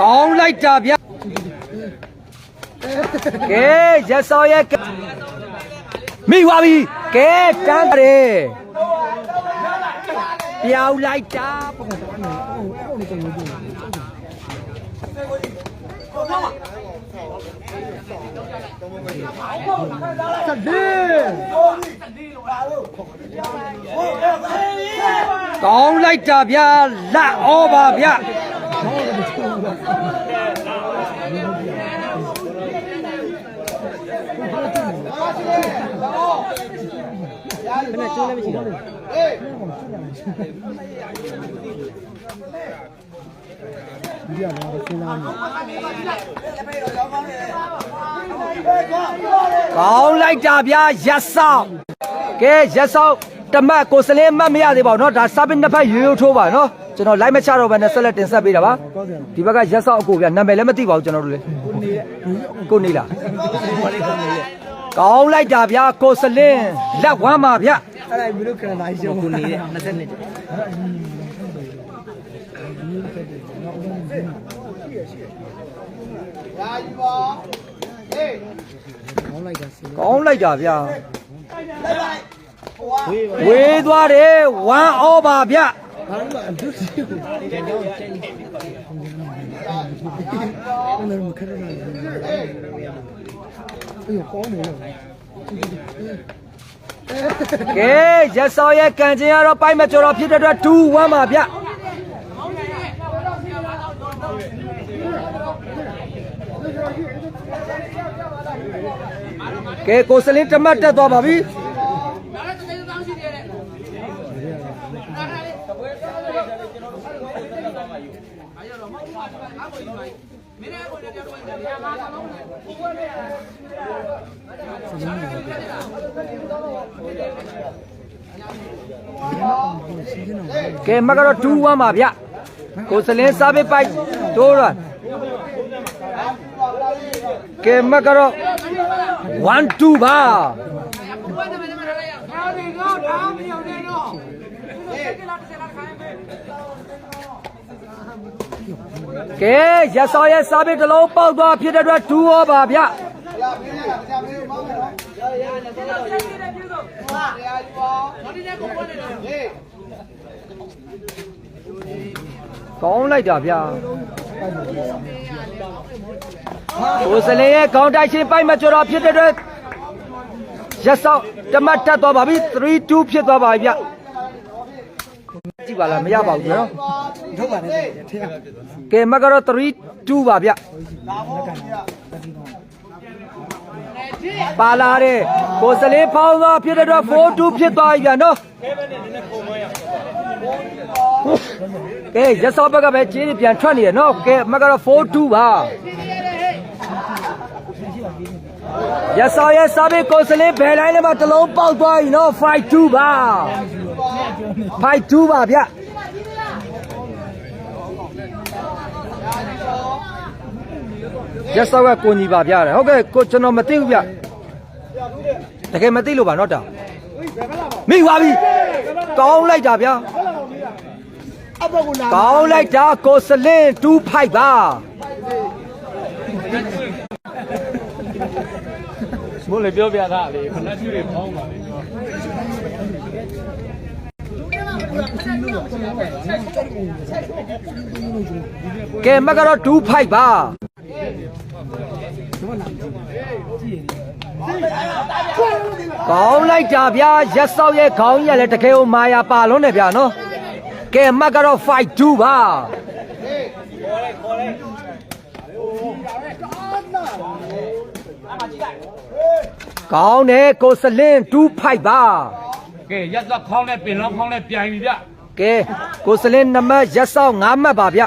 ကောင်းလိုက်တာဗျကဲရက်စောရဲ့ကဲမိသွားပြီကဲတန်းတယ်ပြောင်းလိုက်တာကောင်းလိုက်တာဗျာလက်ဩပါဗျာ ကောင်းလိုက်တာဗျာရက်ဆောင်ကဲရက်ဆောင် တမတ်ကိုစလင်းမတ်မရသေးပါဘူးเนาะဒါစာပင်းနှစ်ဖက်ရိုးရိုးထိုးပါเนาะကျွန်တော်လိုက်မချတော့ဘဲနဲ့ဆက်လက်တင်ဆက်ပေးတာပါဒီဘက်ကရက်ဆောင်အကိုဗျာနာမည်လည်းမသိပါဘူးကျွန်တော်တို့လေကိုနေလားကောင်းလိုက်တာဗျာကိုစလင်းလက်ဝမ်းပါဗျာ အဲ့ဒါမျိုးခဏနိုင်ရှုံးကိုနေတဲ့20နှစ် ကောင်းလိုက်တာဗျာ ဝေးသွားတယ်ဝမ်းဩပါဗျာဘာလို့အဒုစီကိုကျောင်းကျောင်းကျင်းနေတယ်မခရနာလေအေးကောင်းနေလို့ကဲရက်စောရဲ့ကံချင်းကတော့ပိုက်မကျော်တော့ဖြစ်တဲ့အတွက်2 1ပါဗျာကဲကိုစလင်းတမတ်တက်သွားပါပြီ ကဲမကတော့2 1ပါဗျာကိုစလင်းစားပေးပိုက်တိုးရကဲမကတော့ 1 2ပါကဲရက်စောရဲ့စားပေးတစ်လုံးပေါက်သွားဖြစ်တဲ့အတွက်2ဟောပါဗျာကောင်းလိုက်တာဗျာကိုစလင်းရဲ့ခေါင်းတိုက်ရှင်ပိုက်မကျော်တော့ဖြစ်တဲ့အတွက် ရက်စောတမတ်တက်သွားပါပြီ3 2ဖြစ်သွားပါပြီဗျာကြည့်ပါလားမရပါဘူးနော်ထုတ်ပါတယ်ထဲကကဲမကတော့3 2ပါဗျပါလာတဲ့ကိုစလေးဖောင်းသွားဖြစ်တဲ့အတွက်4 2ဖြစ်သွားပြီဗျာနော်ကဲရက်စောဘက်ကပဲကြေးပြန်ထွက်နေရနော်ကဲမကတော့4 2ပါ ရက်စောရဲ့စာပေကိုစလေးဘယ်လိုင်းနဲ့မှတစ်လုံးပေါက်သွားပြီနော်5 2ပါ5 2ပါဗျရက်စောက်ကကိုညီပါဗျာတယ်ဟုတ်ကဲ့ကိုကျွန်တော်မသိဘူးဗျတကယ်မသိလို့ပါနော်တောင်မိသွားပြီကောင်းလိုက်တာဗျာအဘောကလာကောင်းလိုက်တာကိုစလင်း25ပါ မို့လေပြောပြတာလေခဏကျူတွေပေါင်းပါလေကဲမကတော့25ပါကောင်းလိုက်တာဗျာရက်စောက်ရဲ့ခေါင်းကြီးကလည်းတကယ်ကိုမာယာပါလုံးတယ်ဗျာနော်ကဲမကတော့52ပါ ကောင်းတယ်ကိုစလင်း25ပါကဲရက်သွားခေါင်းနဲ့ပင်လောင်းခေါင်းနဲ့ပြိုင်ပြီဗျကဲကိုစလင်းနံပါတ်ရက်စောက်5မှတ်ပါဗျ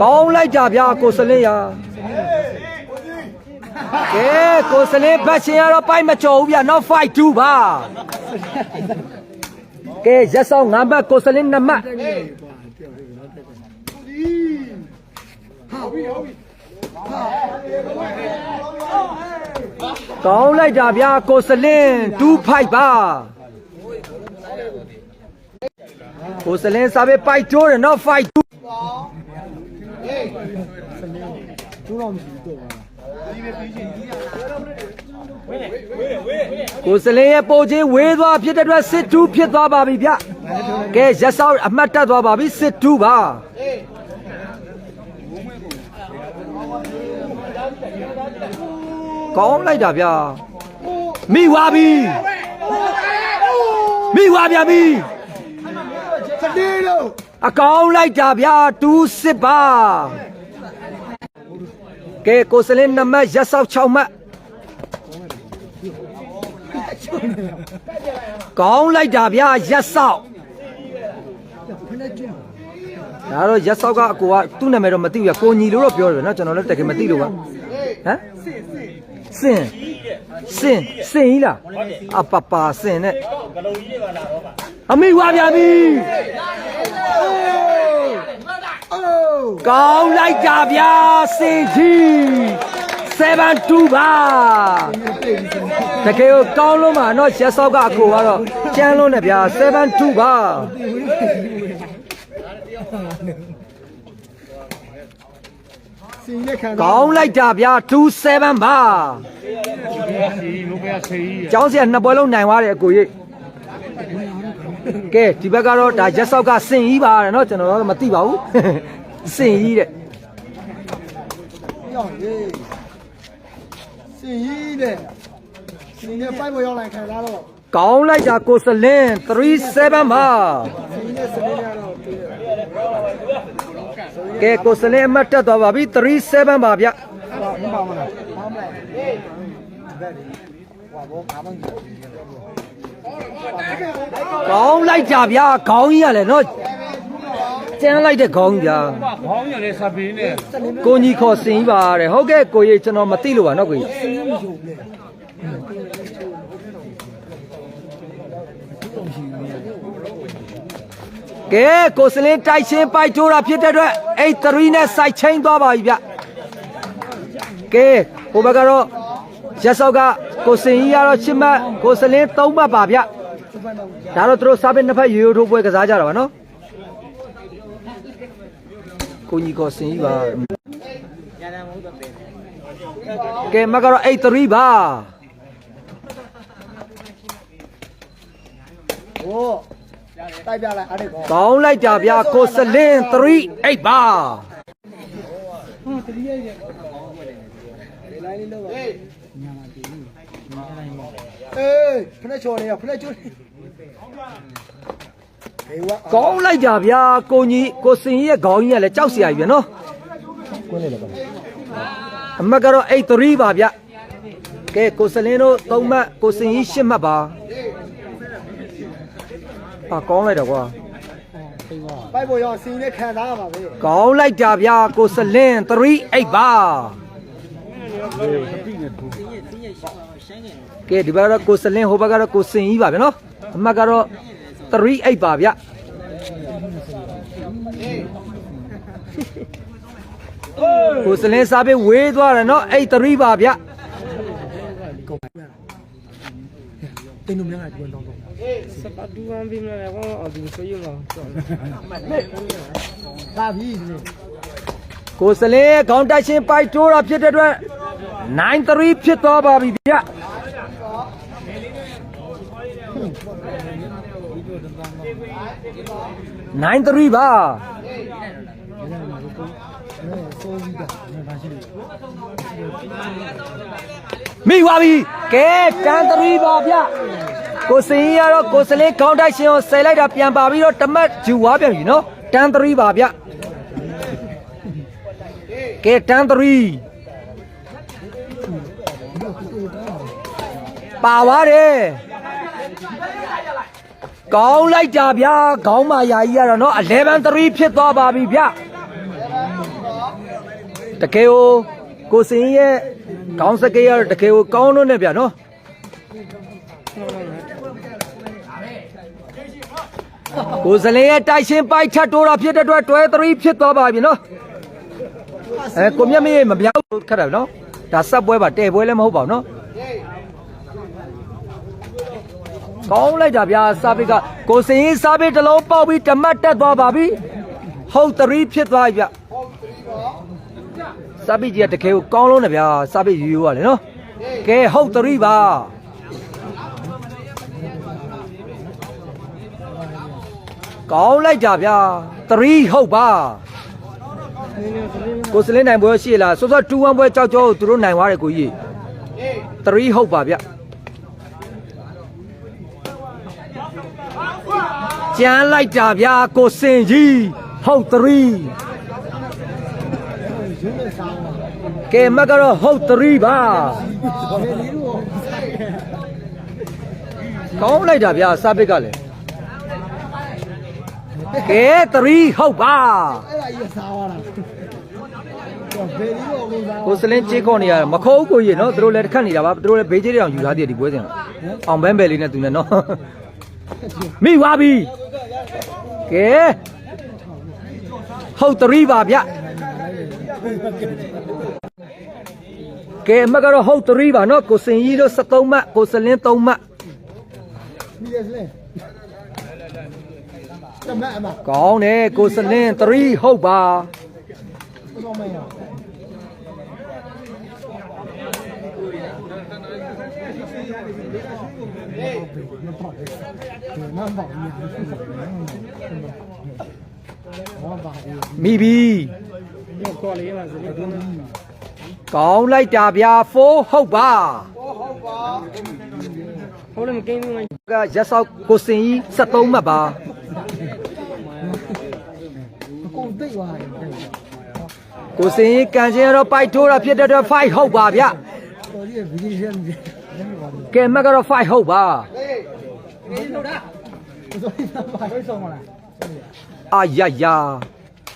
ကောင်းလိုက်ကြဗျာကိုစလင်းရာကဲကိုစလင်းဘတ်ရှင်ကတော့ပိုက်မကျော်ဘူးဗျနောက်5 2ပါကဲရက်စောက်5မှတ်ကိုစလင်း2မှတ် ကောင်းလိုက်တာဗျာကိုစလင်း25ပါကိုစလင်းစားပေးပိုက်တိုးတယ်နော်ဖိုက်တိုးကျိုးတော့မရှိဘူးတော့ကိုစလင်းရဲ့ပိုချင်းဝေးသွားဖြစ်တဲ့အတွက်စစ်တူးဖြစ်သွားပါပြီဗျကဲရက်စောက်အမှတ်တက်သွားပါပြီစစ်တူးပါ ကောင်းလိုက်တာဗျမိဝါပြီမိဝါဗျပြီစတေးလို့အကောင်းလိုက်တာဗျာတူးစစ်ပါကဲကိုစလင်းနမတ်ရက်စောက်6မှတ်ကောင်းလိုက်တာဗျာရက်စောက်ဖနဲ့ကျင်းဒါတော့ရက်စောက်ကအကိုကသူ့နာမည်တော့မသိဘူးဗျကိုညီလို့တော့ပြောတယ်ဗျနော်ကျွန်တော်လည်းတကယ်မသိလို့ပါဟမ် စင်စင်စင်ကြီးလားအပပါစင်နဲ့အမိဝါဗျာပြီအိုးကောင်းလိုက်တာဗျာစင်ကြီး72ပါတကယ်ကိုကောင်းလို့မှာနော်ရက်စောက်ကအကိုကတော့ကျန်းလို့နဲ့ဗျာ72ပါ စင်ရက်ခံကောင်းလိုက်တာဗျာ27ပါစီဘုရားဆေးကြီးကျောင်းဆရာနှစ်ပွဲလုံးနိုင်သွားတယ်အကိုကြီးကဲဒီဘက်ကတော့ဒါရက်ဆောက်ကစင်ကြီးပါတဲ့နော်ကျွန်တော်တော့မသိပါဘူးစင်ကြီးတဲ့ရောက်ရေးစင်ကြီးတဲ့စင်နဲ့ပိုက်ပေါ်ရောက်လိုက်ခံစားတော့ကောင်းလိုက်တာကိုစလင်း37ပါစင်နဲ့စနေရတော့တွေ့တယ် ကဲကိုစလင်းအမှတ်တက်သွားပါပြီ37ပါဗျဟာမပါမလားဘာမလဲဟွာဘောငါမကြီးကောင်းလိုက်တာဗျာခေါင်းကြီးရလဲနော်ကျန်းလိုက်တဲ့ခေါင်းကြီးဗျာဘောင်းရလဲစပင်းနဲ့ကိုကြီးခေါ်စင်ကြီးပါတဲ့ဟုတ်ကဲ့ကိုကြီးကျွန်တော်မသိလို့ပါနော်ကိုကြီး ကဲကိုစလင်းတိုက်ချင်းပိုက်ထိုးတာဖြစ်တဲ့အတွက်အဲ့3နဲ့စိုက်ချင်းသွားပါပြီဗျကဲဟိုဘက်ကတော့ရက်စောက်ကကိုစင်ကြီးကတော့ချစ်မှတ်ကိုစလင်း3မှတ်ပါဗျဒါတော့သူတို့စားပင်းနှစ်ဖက်ရိုးရိုးထိုးပွဲကစားကြတာပါနော်ကိုကြီးကိုစင်ကြီးပါကဲမကတော့အဲ့3ပါဟို တိုက်ပြလိုက်အဲ့ဒီကောကောင်းလိုက်တာဗျာကိုစလင်း3 8ပါအေးဖနဲ့ချော်နေရဖနဲ့ချော်နေဟေးဝါကောင်းလိုက်တာဗျာကိုကြီးကိုစင်ကြီးရဲ့ခေါင်းကြီးကလည်းကြောက်စရာကြီးပဲနော်ကွင်းနေတယ်ပါအမတ်ကတော့အဲ့3ပါဗျကဲကိုစလင်းတို့3မှတ်ကိုစင်ကြီး10မှတ်ပါ အာကောင်းလိုက်တော့ကွာပိုက်ပေါ်ရောက်စင်နဲ့ခံစားရပါပဲကောင်းလိုက်တာဗျာကိုစလင်း3 8ပါကဲဒီဘက်ကတော့ကိုစလင်းဟိုဘက်ကတော့ကိုစင်ကြီးပါဗျနော်အမတ်ကတော့3 8ပါဗျကိုစလင်းစားပေးဝေးသွားတယ်နော်အဲ့3ပါဗျတင်းတို့များကကျွန်းတော့ စပတူဝမ်ဘီမလဲကောအဒီဆိုရလားသာပြီဒီကိုစလင်းရဲ့ခေါင်းတိုက်ရှင်ပိုက်တိုးတာဖြစ်တဲ့အတွက်9-3ဖြစ်သွားပါပြီဗျ9-3ပါစိုးကြီးတာဘာရှိလဲမိသွားပြီကဲတန်း3ပါဗျ ကိုစင်ကြီးကတော့ကိုစလင်းခေါင်းတိုက်ရှင်ကိုဆယ်လိုက်တာပြန်ပါပြီးတော့တမတ်ဂျူဝါပြန်ပြီနော်တန်း3ပါဗျကဲတန်း3ပါသွားတယ်ကောင်းလိုက်တာဗျာခေါင်းမာယာကြီးကတော့နော်11-3ဖြစ်သွားပါပြီဗျတကယ်ကိုကိုစင်ကြီးရဲ့ခေါင်းစကေးကတော့တကယ်ကိုကောင်းလို့နဲ့ဗျာနော် ကိုစလင်းရဲ့တိုက်ရှင်ပိုက်ထတ်တိုးတာဖြစ်တဲ့အတွက်တွဲ3ဖြစ်သွားပါပြီနော်အဲကိုမြတ်မေးမပြောက်ခက်တယ်နော်ဒါဆက်ပွဲပါတဲ့ပွဲလည်းမဟုတ်ပါဘူးနော်ကောင်းလိုက်တာဗျာစာပစ်ကကိုစင်ရင်စာပစ်တစ်လုံးပေါက်ပြီးတမတ်တက်သွားပါပြီဟုတ်သရီဖြစ်သွားပြီဗျစာပစ်ကြီးကတကယ်ကိုကောင်းလုံးတယ်ဗျာစာပစ်ယူယူရတယ်နော်ကဲဟုတ်သရီပါ ကောင်းလိုက်တာဗျာသရီဟုတ်ပါကိုစလင်းနိုင်ပွဲရှိလားစောစော2-1ပွဲကြောက်ကြောသူတို့နိုင်သွားတယ်ကိုကြီး3ဟုတ်ပါဗျကြမ်းလိုက်တာဗျာကိုစင်ကြီးဟုတ်3ရုံးနဲ့စားပါကဲမကတော့ဟုတ်3ပါကောင်းလိုက်တာဗျာစာပစ်ကလည်း ကဲ3ဟုတ်ပါအဲ့ဒါကြီးစားသွားတာတော့ဘယ်လိုလုပ်စားကိုစလင်းကြေးခေါ်နေရမခေါ်ဘူးကိုကြီးနော်သူတို့လည်းတစ်ခတ်နေတာပါသူတို့လည်းဘေးကြေးတွေအောင်ယူထားသေးတယ်ဒီပွဲစဉ်ကအောင်ဘန်းဘယ်လေးနဲ့သူနဲ့နော်မိသွားပြီကဲဟုတ်3ပါဗျကဲမကတော့ဟုတ်3ပါနော်ကိုစင်ကြီးတို့73မှတ်ကိုစလင်း3မှတ်ပြီးရစလဲတ မတ်အမကောင်းတယ်ကိုစလင်း3ဟုတ်ပါတော့မရမပါဘူးမပါဘူးမိပြီကော်လေးပါစလေးကောင်းလိုက်တာဗျာ4ဟုတ်ပါဟုတ်တယ်မကင်းဘူးမကရက်ဆောက်ကိုစင်ကြီး73မှတ်ပါ အကုန် သိသွားတယ်ကိုစင်ကြီးကန်ချင်းကတော့ပိုက်ထိုးတာဖြစ်တဲ့အတွက်5ဟုတ်ပါဗျတော်ကြီးဗီဒီယိုနဲ့ပါဘူးကဲမကတော့5ဟုတ်ပါဆိုရင်ပါလို့ဆုံးမလားအာရရ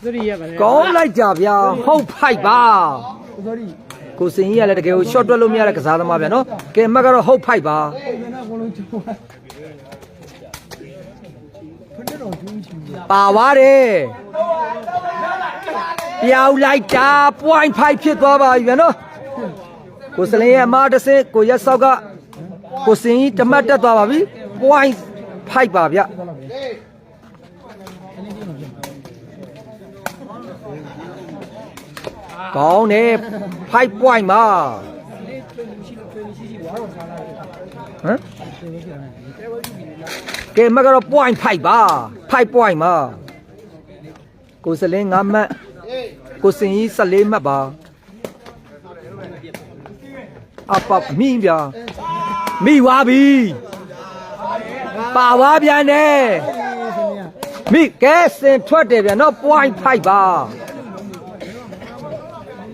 သတိရပါလေကောင်းလိုက်ကြဗျာဟုတ်ဖိုက်ပါဆိုရင်ကိုစင်ကြီးကလည်းတကယ်ကို short တွက်လို့မရတဲ့ကစားသမားဗျာနော်ကဲမကတော့ဟုတ်ဖိုက်ပါအဲ့ဒါကဘလုံးချိုးဖက်တော့ကျူးချီပါသွားတယ် ပြောင်းလိုက်တာ point 5ဖြစ်သွားပါပြီဗျာနော်ကိုစလင်းရဲ့အမားတစ်စင်းကိုရက်ဆောက်ကကိုစင်ကြီးတမတ်တက်သွားပါပြီ point 5ပါဗျာကောင်းတယ်5 point ပါဟမ်ကဲမကတော့ point 5ပါ5 point ပါကိုစလင်း9မှတ် ကိုစင်ကြီး14မှတ်ပါအပပမိဗျာမိဝါပြီပါဝါပြန်တယ်မိကဲစင်ထွက်တယ်ဗျာနော် point 5ပါ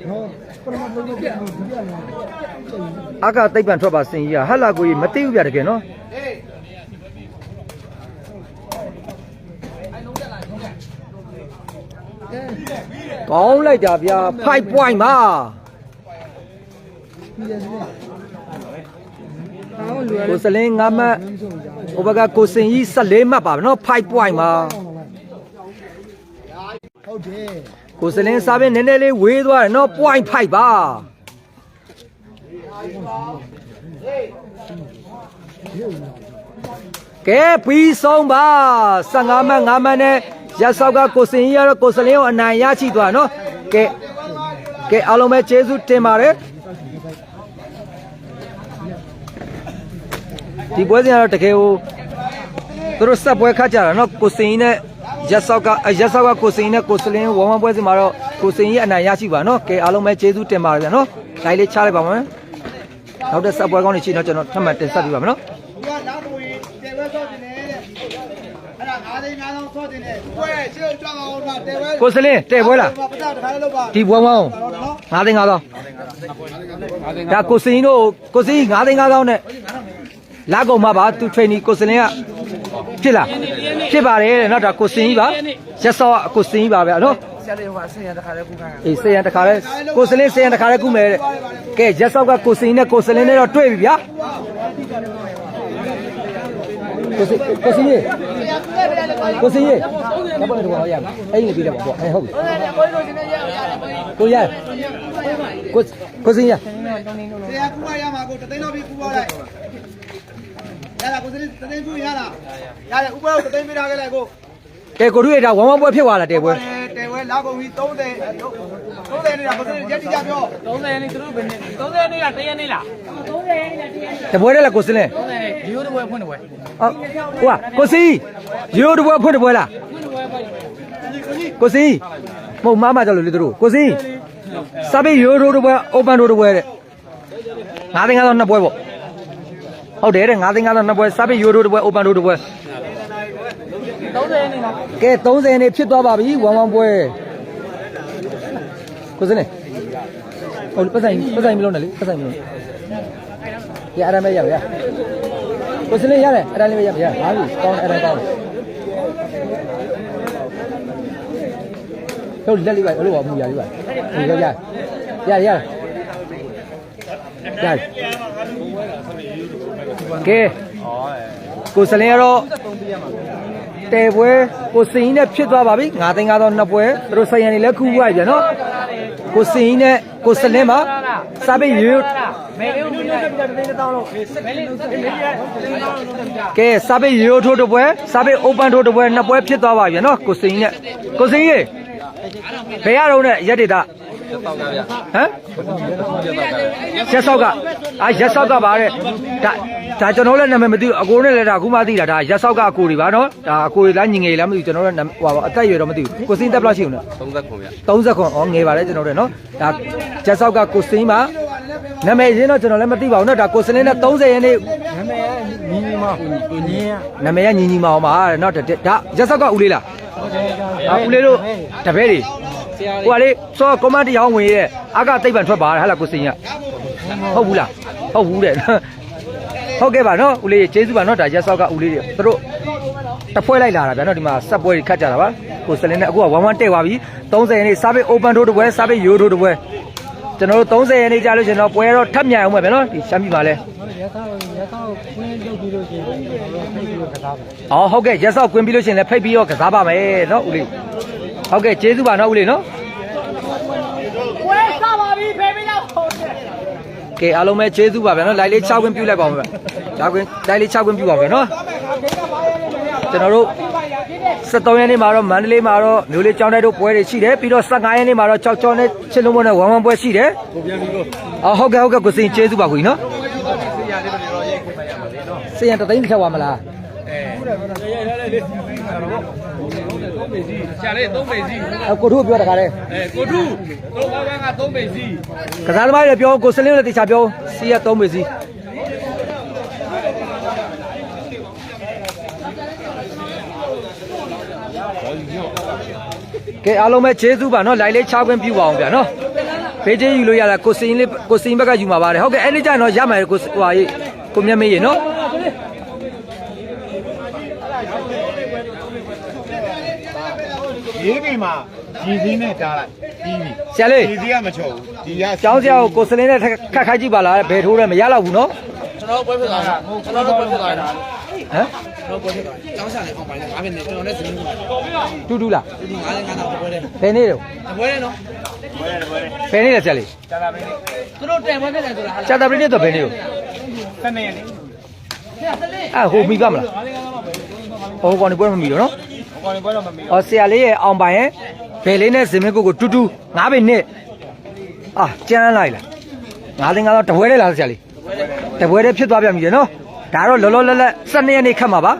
နော်ပရမတ်လို့ပြတ်လို့ဒီရလားအကသိပ်ပံထွက်ပါစင်ကြီးကဟတ်လာကိုကြီးမသိဘူးဗျာတကယ်နော် ကောင်းလိုက်တာဗျာ5 point ပါပြီးရစလဲအော်လူရကိုစလင်း9မှတ်ဟိုဘက်ကကိုစင်ကြီး14မှတ်ပါဗျာနော်5 point ပါဟုတ်တယ်ကိုစလင်းစားပင်းနည်းနည်းလေးဝေးသွားတယ်နော် point 5ပါကဲပြီးဆုံးပါ15မှတ်5မှတ်နဲ့ ရက်ဆောက်ကကိုစင်ကြီးကတော့ကိုစလင်းကိုအနိုင်ရရှိသွားနော်ကဲကဲအားလုံးပဲကျေးဇူးတင်ပါတယ်ဒီပွဲစဉ်ကတော့တကယ်ကိုသူတို့ဆက်ပွဲခတ်ကြတာနော်ကိုစင်ကြီးနဲ့ရက်ဆောက်ကအဲရက်ဆောက်ကကိုစင်ကြီးနဲ့ကိုစလင်းဝမ်ဝမ်ပွဲစဉ်မှာတော့ကိုစင်ကြီးအနိုင်ရရှိပါနော်ကဲအားလုံးပဲကျေးဇူးတင်ပါတယ်ဗျာနော်လိုက်လေးချလိုက်ပါမယ်နောက်တဲ့ဆက်ပွဲကောင်းတွေရှိတော့ကျွန်တော်ထပ်မံတင်ဆက်ပေးပါမယ်နော် သူကနောက်တော့ရင်တဲဝဲဆော့တင်တယ်တဲ့အဲ့ဒါ၅ သိန်း၅သောင်းဆော့တင်တယ်ပွဲရှေ့ကြွအောင်တာတဲဝဲကိုစလင်းတဲ့ပွဲလားပတာတခါလေးလောက်ပါဒီဘွမ်ဘွမ်ငါးသိန်းငါးသောင်းဒါကိုစင်ကြီးတို့ကိုစင်ကြီးငါးသိန်းငါးသောင်းနဲ့လာကုန်မှာပါသူ training ကိုစလင်းကဖြစ်လားဖြစ်ပါတယ်တဲ့နော်ဒါကိုစင်ကြီးပါရက်စောကကိုစင်ကြီးပါဗျာနော်ဆရာလေးဟိုဆင်ရတခါလဲကူခိုင်းအေးဆင်ရတခါလဲကိုစလင်းဆင်ရတခါလဲကူမယ်တဲ့ကဲရက်စောကကိုစင်ကြီးနဲ့ကိုစလင်းနဲ့တော့တွေ့ပြီဗျာ ကိုစင်ကိုစင်ကြီးကိုစင်ကြီးဘာပေါ်နေတော့ရအောင်အဲ့ဒီနေပြီးတော့ပေါ့အဲ့ဟုတ်ပြီကိုရကိုကိုစင်ရဆရာကူမရမှာကိုတသိန်းတော့ပြီးကူပါလိုက်ရလားကိုစလေးတသိန်းပြရလားရတယ်ဥပဒေကိုတသိန်းပြထားခဲ့လိုက်ကိုကဲကိုတို့ရတာဝမ်ဝမ်ပွဲဖြစ်သွားလားတဲပွဲတယ်ဝဲလာကုန်ပြီ30 30နေတာကိုစလေးရက်တိကြပြော30နေ့သူတို့ဘယ်နေ့30နေ့လားတရက်နေ့လား တပွဲတဲ့လားကိုစလင်း30နေ့ဒီလိုတပွဲဖွင့်တပွဲဟုတ်ဟိုကကိုစီရိုးတပွဲဖွင့်တပွဲလားကိုစီမဟုတ်မမကြောက်လို့လေတို့ကိုစီစပီရိုးရိုးတပွဲ open ရိုးတပွဲတဲ့ငါးသိန်းကတော့နှစ်ပွဲပေါ့ဟုတ်တယ်တဲ့ငါးသိန်းကတော့နှစ်ပွဲစပီရိုးရိုးတပွဲ open ရိုးတပွဲ30နေ့လားကဲ30နေဖြစ်သွားပါပြီဝမ်ဝမ်ပွဲကိုစနေဟုတ်ပတ်ဆိုင်ပတ်ဆိုင်မလို့နဲ့လေပတ်ဆိုင်မလို့ ရအဲ့ဒါမဲ့ရပါရကိုစနေရတယ်အဲ့ဒါလေးပဲရပါရဟာပြီကောင်းတယ်အဲ့ဒါကောင်းတယ်ဟုတ်လက်လေးပါအဲ့လိုပါမူရလေးပါဒီရရရရရရကဲကိုစလင်းကတော့တဲပွဲကိုစင်ကြီးနဲ့ဖြစ်သွားပါပြီငါသိန်းကားတော့နှစ်ပွဲသူတို့ဆိုင်ရန်တွေလည်းခူးပွားပြန်နော်ကိုစင်ကြီးနဲ့ကိုစလင်းပါ စာပိတ်ရွမဲလေးကိုပြတာတသိန်းတောင်းလို့မဲလေးမဲလေးကတသိန်းတောင်းလို့ပြကဲစာပိတ်ရွထိုးတစ်ပွဲစာပိတ် open ထိုးတစ်ပွဲနှစ်ပွဲဖြစ်သွားပါပြန်နော်ကိုစင်ကြီးနဲ့ကိုစင်ကြီးဘယ်ရတော့နဲ့ရက်ဒေတာ ဟမ်ရက်ဆောက်ကအာရက်ဆောက်ကပါတဲ့ဒါဒါကျွန်တော်လည်းနာမည်မသိဘူးအကိုနဲ့လည်းဒါအခုမှသိတာဒါရက်ဆောက်ကအကိုတွေပါနော်ဒါအကိုတွေလားညီငယ်လားမသိဘူးကျွန်တော်လည်းနာမည်ဟိုပါအသက်အရွယ်တော့မသိဘူးကိုစင်တက်ဘယ်လောက်ရှိဦးလဲ30ခွန်ဗျ30ခွန်ဩငယ်ပါလေကျွန်တော်တို့နော်ဒါဂျက်ဆောက်ကကိုစင်းပါနာမည်ရင်းတော့ကျွန်တော်လည်းမသိပါဘူးနော်ဒါကိုစင်းလေးနဲ့30ရက်နေ့နာမည်ကညီညီမကိုညီရနာမည်ကညီညီမအောင်ပါတဲ့နော်ဒါဒါဂျက်ဆောက်ကဦးလေးလားဒါဦးလေးတို့တပည့်တွေ ဟိုကလေစောကွန်မန့်တရားဝင်ရဲ့အကသိပ်ပံထွက်ပါတဲ့ဟာလားကိုစင်းရဟုတ်ဘူးလားဟုတ်ဘူးတဲ့ဟုတ်ကဲ့ပါနော်ဦးလေးကျေးဇူးပါနော်ဒါဂျက်ဆောက်ကဦးလေးတွေသူတို့တဖွဲလိုက်လာတာဗျာနော်ဒီမှာဆက်ပွဲတွေခတ်ကြတာပါကိုစလင်းနဲ့အခုက1 1တက်သွားပြီ30ရက်နေ့စားပိတ် open ထိုးတစ်ပွဲစားပိတ်ရိုးထိုးတစ်ပွဲကျွန်တော်တို့30ရက်နေ့ကြာလို့ကျွန်တော်ပွဲတော့ထပ်မြန်အောင်ပဲဗျနော်ဒီရှမ်းပြည်မှာလဲရသောရသောကွင်းလုပ်ပြီးလို့ရှိရင်ဖိတ်ပြီးတော့ကစားပါ။အော်ဟုတ်ကဲ့ရက်ဆောက်ကွင်းပြီးလို့ရှရင်လဲဖိတ်ပြီးတော့ကစားပါမယ်နော်ဦးလေး။ဟုတ်ကဲ့ကျေးဇူးပါနော်ဦးလေးနော် ပွဲစားပါပြီဖေးပြီးတော့ဟုတ်တယ် ။ ကဲအားလုံးပဲကျေးဇူးပါဗျနော်လိုက်လေး6ကွင်းပြုတ်လိုက်ပါဦးဗျ။ဒါကွင်းလိုက်လေး6ကွင်းပြုတ်ပါဦးဗျနော်။ကျွန်တော်တို့73ရက်နေ့မှာတော့မန္တလေးမှာတော့မျိုးလေးကျောင်းတိုက်တို့ပွဲတွေရှိတယ်ပြီးတော့15ရက်နေ့မှာတော့ကြောက်ကြောနဲ့ချစ်လုံးမနဲ့ဝမ်ဝမ်ပွဲရှိတယ်။ကိုပြန်ပြီလို့။အော်ဟုတ်ကဲ့ဟုတ်ကဲ့ကိုစင်ကျေးဇူးပါကိုကြီးနော်။ဆေးရတသိန်းဖြတ်သွားမလား ရှာလေး3ပေစီ။အကိုတို့ပြောတခါတည်းအဲကိုထုတို့ဘာဘာက3ပေစီကစားသမားတွေပြောကိုစလင်းလည်းတေချာပြောစီးရ3ပေစီကဲအားလုံးပဲကျေးဇူးပါနော်လိုက်လေး6ခွင့်ပြုပါအောင်ဗျာနော်ဖေးချင်းယူလို့ရတာကိုစင်လေးကိုစင်ဘက်ကယူမှာပါတယ်ဟုတ်ကဲ့အဲ့ဒီကျရင်တော့ရမှာကိုဟိုဟာကြီးကိုမျက်မေးရေနော် ရေးပြီမှာရည်စင်းနဲ့တားလိုက်ပြီးပြီဆရာလေးရည်စင်းကမချော်ဘူးဒီကကျောင်းဆရာကိုကိုစလင်းနဲ့ခက်ခိုက်ကြည့်ပါလားဘယ်ထိုးလဲမရတော့ဘူးနော်ကျွန်တော်ပွဲဖြစ်သွားတာကျွန်တော်ပွဲဖြစ်သွားတာဟမ်ကျွန်တော်ပွဲဖြစ်သွားတာကျောင်းစားလေအောင်ပါလေငါးမိနစ်ကျွန်တော်လည်းစင်းဘူးတူတူလားဒီငါးလည်းငါးတော့ပွဲတယ်ဘယ်နေ့တော့ပွဲတယ်နော်ဘယ်နေ့လဲဆရာလေးသူတို့တယ်ပွဲဖြစ်တယ်ဆိုတာဟာချာတာပရိနဲ့တော့ဘယ်နေ့တော့ဆက်နေရတယ်အဲဟိုမိပါမလားဟိုကောင်ဒီပွဲမမီတော့နော်ဟောဒီဘက်တော့မမီ အော်ဆရာလေးရဲ့အောင်ပိုင်ရဲ့ဘယ်လေးနဲ့ဇင်မင်းကိုကိုတူတူငါးပိနဲ့အာကျန်းလိုက်လားငါးသိန်းကတော့တပွဲလေးလားဆရာလေးတပွဲလေးဖြစ်သွားပြန်ပြီလေနော်ဒါတော့လောလောလတ်လတ်12ရက်နေ့ခတ်မှာပါ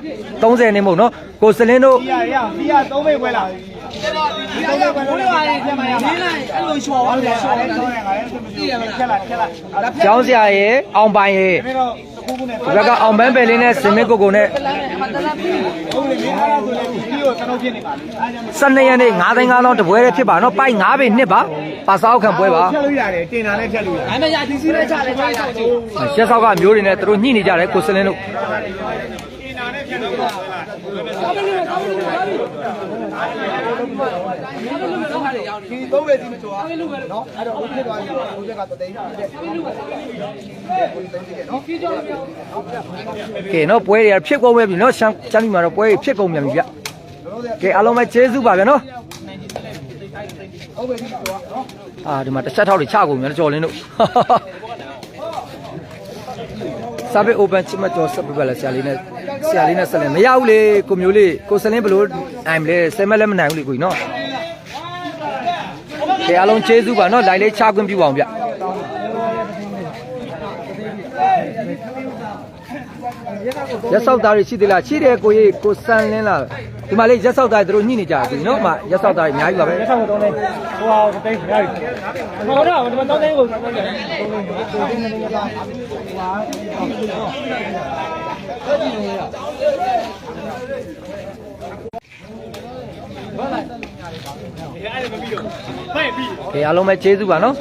30ရက်နေ့မဟုတ်နော်ကိုစလင်းတို့ရရဒီက3မိတ်ပွဲလာပြီဒီကဘိုးရွာလေးပြန်มาရမှာလိုက်အဲ့လိုရှော်သွားတယ်ရှော်အဲ့တယ်ဒါဆိုရင်ငါလည်းမသိဘူးချက်လိုက်ချက်လိုက်အဲ့ဒါကျောင်းဆရာရဲ့အောင်ပိုင်ရဲ့မင်းတော့အခုခုနဲ့ ဒီဘက်ကအောင်ပန်းပယ်လေးနဲ့ဇင်မင်းကိုကိုနဲ့ဟုတ်လေမင်းအားဆိုလေဒီကိုကျွန်တော်ဖြစ်နေပါလေအားကြောင့်12ရက်နေ့9သိန်း9000တပွဲလေးဖြစ်ပါနော်ပိုက်9ပိနှစ်ပါပါစာအောက်ခံပွဲပါဖြတ်လို့ရတယ်တင်တာလည်းဖြတ်လို့ရတယ်အဲ့မဲ့ရဒီစီးလေးချတယ်ချလိုက်ကြည့်ရက်ဆောက်ကမျိုးတွေနဲ့သူတို့ညှိနေကြတယ်ကိုစလင်းတို့ဒီ 3ပဲစီမကျော်အောင်နော်အဲ့တော့ဘုဖြစ်သွားပြီဘုချက်ကတသိန်းတဲ့ဘုသိန်းစီကနော်ကဲနော်ပွဲတွေဖြစ်ကုန်ပြီနော်ရှမ်းရှမ်းပြည်မှာတော့ပွဲတွေဖြစ်ကုန်ပြန်ပြီဗျကဲအားလုံးပဲကျေးဇူးပါဗျနော်ဟုတ်ပဲစီမကျော်နော်အာဒီမှာတစ်ချက်ထောက်တွေချကုန်ပြီနော်ကြော်လင်းတို့စာပေ open ချစ်မကျော်ဆက်ပြပါလားဆရာလေးနဲ့ဆရာလေးနဲ့ဆက်လဲမရဘူးလေကိုမျိုးလေးကိုစလင်းဘလို့နိုင်မလဲဆယ်မလည်းမနိုင်ဘူးလေကိုကြီးနော်ကဲ အားလုံးကျေးဇူးပါနော်လိုက်လေးချခွင့်ပြုပါအောင်ဗျရက်ဆောက်သားတွေရှိသေးလားရှိတယ်ကိုကြီးကိုစံလင်းလားဒီမှာလေးရက်ဆောက်သားတွေတို့ညှိနေကြတယ်ကိုကြီးနော်မရက်ဆောက်သားတွေအများကြီးပါပဲရက်ဆောင်တော့လဲဟိုဟာတိတ်ရပြီဟိုတော့ဒီမှာတော့တင်းကို ကဲအားလုံးပဲကျေးဇူးပါနော်